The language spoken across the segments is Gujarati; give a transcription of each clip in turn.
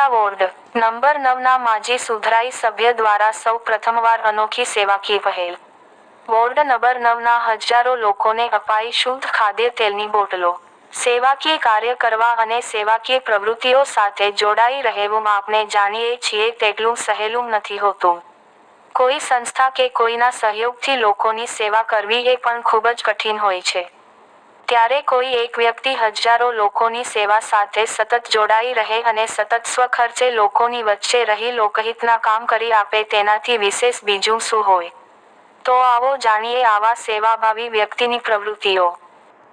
ઉપલેટા વોર્ડ. નંબર નવના માજી સુધરાઈ સભ્ય દ્વારા સૌ પ્રથમવાર અનોખી સેવાકીય પહેલ વોર્ડ નંબર નવના હજારો લોકોને અપાઈ શુદ્ધ ખાદ્ય તેલની બોટલો. સેવાકીય કાર્ય કરવા અને સેવાકીય પ્રવૃત્તિઓ સાથે જોડાઈ રહેવું આપણે જાણીએ છીએ તેટલું સહેલું નથી હોતું. કોઈ સંસ્થા કે કોઈના સહયોગથી લોકોની સેવા કરવી એ પણ ખૂબ જ કઠિન હોય છે. ત્યારે કોઈ એક વ્યક્તિ હજારો લોકોની સેવા સાથે સતત જોડાઈ રહે અને સતત સ્વખર્ચે લોકોની વચ્ચે રહી લોકહિતના કામ કરી આપે તેનાથી વિશેષ બીજું શું હોય? તો આવો જાણીએ આવા સેવાભાવી વ્યક્તિની પ્રવૃત્તિઓ.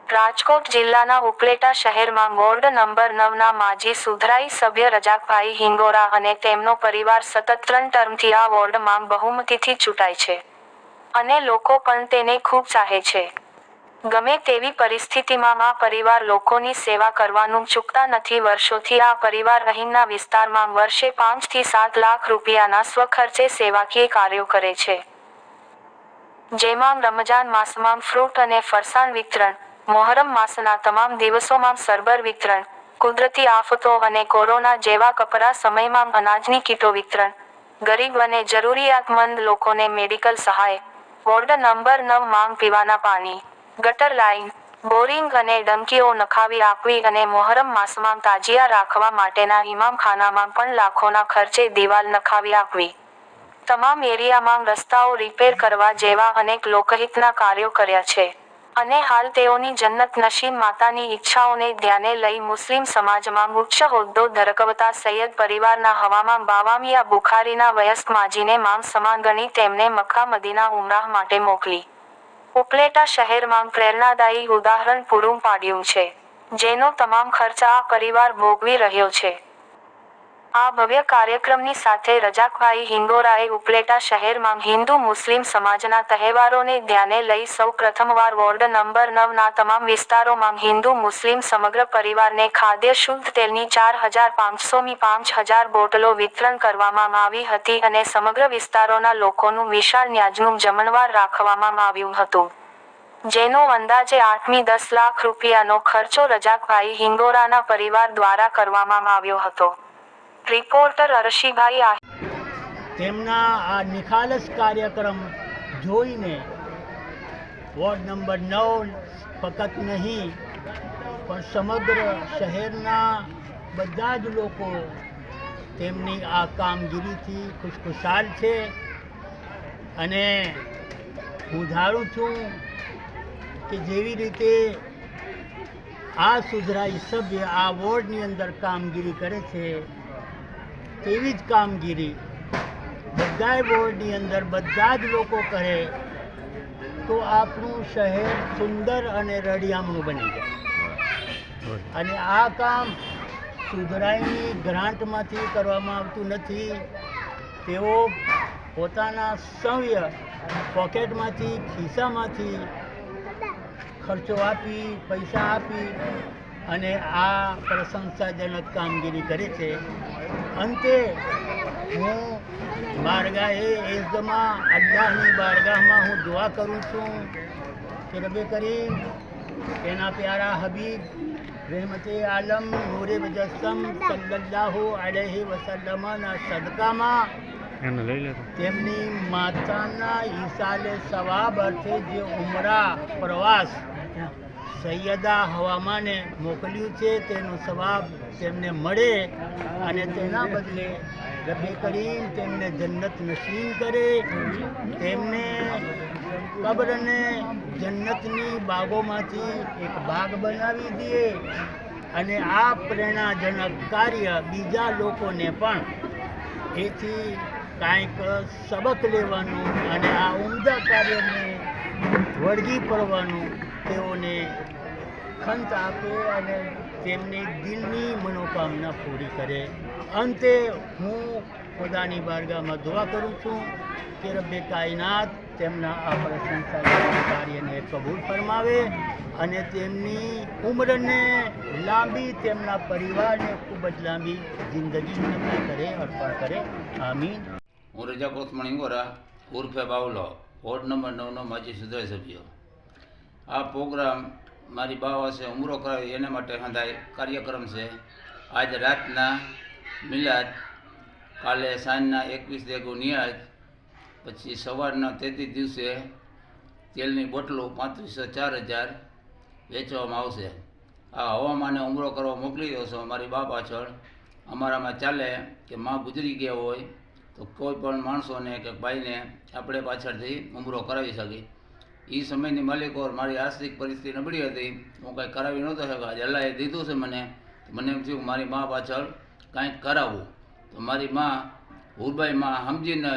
રાજકોટ જિલ્લાના ઉપલેટા શહેરમાં વોર્ડ નંબર નવના માજી સુધરાઈ સભ્ય રજાકભાઈ હિંગોરા અને તેમનો પરિવાર સતત ત્રણ ટર્મથી આ વોર્ડમાં બહુમતીથી ચૂંટાય છે. અને લોકો પણ તેને ખૂબ ચાહે છે. ગમે તેવી પરિસ્થિતિમાં આ પરિવાર લોકોની સેવા કરવાનું ચૂકતા નથી. વર્ષોથી આ પરિવાર અહીંના વિસ્તારમાં વર્ષે પાંચથી સાત લાખ રૂપિયાના સ્વખર્ચે સેવાકીય કાર્યો કરે છે. જેમાં રમજાન માસમાં ફ્રૂટ અને ફરસાણ વિતરણ, મોહરમ માસના તમામ દિવસોમાં સરબર વિતરણ, કુદરતી આફતો અને કોરોના જેવા કપરા સમયમાં અનાજની કીટો વિતરણ, ગરીબ અને જરૂરિયાતમંદ લોકોને મેડિકલ સહાય, વોર્ડ નંબર નવ માંગ પીવાના પાણી ગટર લાઇન બોરિંગ અને ડંકીઓ નખાવી આપવી અને મોહરમ માસમાં તાજિયા રાખવા માટેના ઇમામખાનામાં પણ લાખોના ખર્ચે દિવાલ નખાવી આપવી તમામ એરિયામાં રસ્તાઓ રિપેર કરવા જેવા અનેક લોકહિતના કાર્યો કર્યા છે. અને હાલ તેઓની જન્નત નશીન માતાની ઈચ્છાઓને ધ્યાને લઈ મુસ્લિમ સમાજમાં ઉચ્ચ હોદ્દો ધરકવતા સૈયદ પરિવારના હવામાં બાવામિયા બુખારીના વયસ્ક માજીને મામ સમાન ગણી તેમને મક્કા મદીના ઉમરાહ માટે મોકલી. ઉપલેટા શહેરમાં પ્રેરણાદાયી ઉદાહરણ પૂરું પાડ્યું છે, જેનો તમામ ખર્ચ આ પરિવાર ભોગવી રહ્યો છે. આ ભવ્ય કાર્યક્રમની સાથે રજાકભાઈ હિંગોરાએ ઉપલેટા શહેરમાં હિન્દુ મુસ્લિમ સમાજના તહેવારોને ધ્યાને લઈ સૌ પ્રથમવાર વોર્ડ નંબર નવના તમામ વિસ્તારોમાં હિન્દુ મુસ્લિમ સમગ્ર પરિવારને ખાદ્ય શુદ્ધ તેલની ચાર હજાર પાંચસોમી પાંચ હજાર બોટલો વિતરણ કરવામાં આવી હતી અને સમગ્ર વિસ્તારોના લોકોનું વિશાળ ન્યાજનું જમણવાર રાખવામાં આવ્યું હતું. જેનો અંદાજે આઠમી દસ લાખ રૂપિયાનો ખર્ચો રજાકભાઈ હિંગોરાના પરિવાર દ્વારા કરવામાં આવ્યો હતો. રિપોર્ટર અરશીભાઈ આહિર તેમના આ નિખાલસ કાર્યક્રમ જોઈને વોર્ડ નંબર નવ ફક્ત નહીં, પણ સમગ્ર શહેરના બધા જ લોકો તેમની આ કામગીરીથી ખુશખુશાલ છે. અને હું ધારું છું કે જેવી રીતે આ સુધરાઈ સભ્ય આ વોર્ડની અંદર કામગીરી કરે છે તેવી જ કામગીરી બધાય બોર્ડની અંદર, બધા જ લોકો કરે તો આપણું શહેર સુંદર અને રળિયામણું બની જાય. અને આ કામ સુધરાઈની ગ્રાન્ટમાંથી કરવામાં આવતું નથી. તેઓ પોતાના સવ્ય પોકેટમાંથી, ખિસ્સામાંથી ખર્ચો આપી, પૈસા આપી અને આ પ્રશંસાજનક કામગીરી કરે છે. અંતે હું બારગાહે એઝમાં અલ્લાહની બારગાહમાં હું દુઆ કરું છું કે રબે કરીમ તેના પ્યારા હબીબ રહેમતે આલમ નૂરે મુજસ્સમ સલ્લલ્લાહુ અલૈહિ વસલ્લમના સદકામાં તેમની માતાના ઈસાલે સવાબ અર્થે જે ઉમરા પ્રવાસ સૈયદા હવામાને મોકલ્યું છે, તેનો સવાબ તેમને મળે અને તેના બદલે રબી કરીમ તેમને જન્નત નસીબ કરે. તેમને કબ્રને જન્નતની બાગોમાંથી એક બાગ બનાવી દે અને આ પ્રેરણાજનક કાર્ય બીજા લોકોને પણ એથી કાંઈક સબક લેવાનું અને આ ઉમદા કાર્યને વળગી પડવાનું તેઓને ખંત આપે અને તેમની દિલની મનોકામના પૂરી કરે. અંતે હું ખુદાની બારગામાં દુઆ કરું છું કે રબ્બે કાયનાત તેમના આ પ્રશંસા કાર્યને કબૂલ ફરમાવે અને તેમની ઉંમરને લાંબી, તેમના પરિવારને ખૂબ જ લાંબી જિંદગી નફા કરે, અર્પણ કરે. આમીન. હું રજા કોસમણ ગોરા, ઉર્ફે બાવલો. વોર્ડ નંબર નવનો માજી સુધારી સભ્ય. આ પ્રોગ્રામ મારી બા પાસે ઉમરો કરાવ્યો એના માટે હંધાય કાર્યક્રમ છે. આજ રાતના મિલાદ, કાલે સાંજના એકવીસ દેગો નિયાજ, પછી સવારના તેત્રીસ દિવસે તેલની બોટલો પાંત્રીસો ચાર હજાર વેચવામાં આવશે. આ હવામાને ઉમરો કરવા મોકલી દો છો અમારી બા પાછળ અમારામાં ચાલે કે માં ગુજરી ગયા હોય તો કોઈ પણ માણસોને કે ભાઈને આપણે પાછળથી ઉમરો કરાવી શકીએ. એ સમયની માલિકો મારી આર્થિક પરિસ્થિતિ નબળી હતી, હું કાંઈ કરાવી નહોતો શકા આજે દીધું છે મને મને એમ થયું મારી મા પાછળ કાંઈક કરાવવું તો મારી મા હુરબાઈ મા સમજીને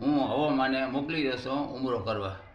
હું હવામાને મોકલી દેશો ઉમરો કરવા.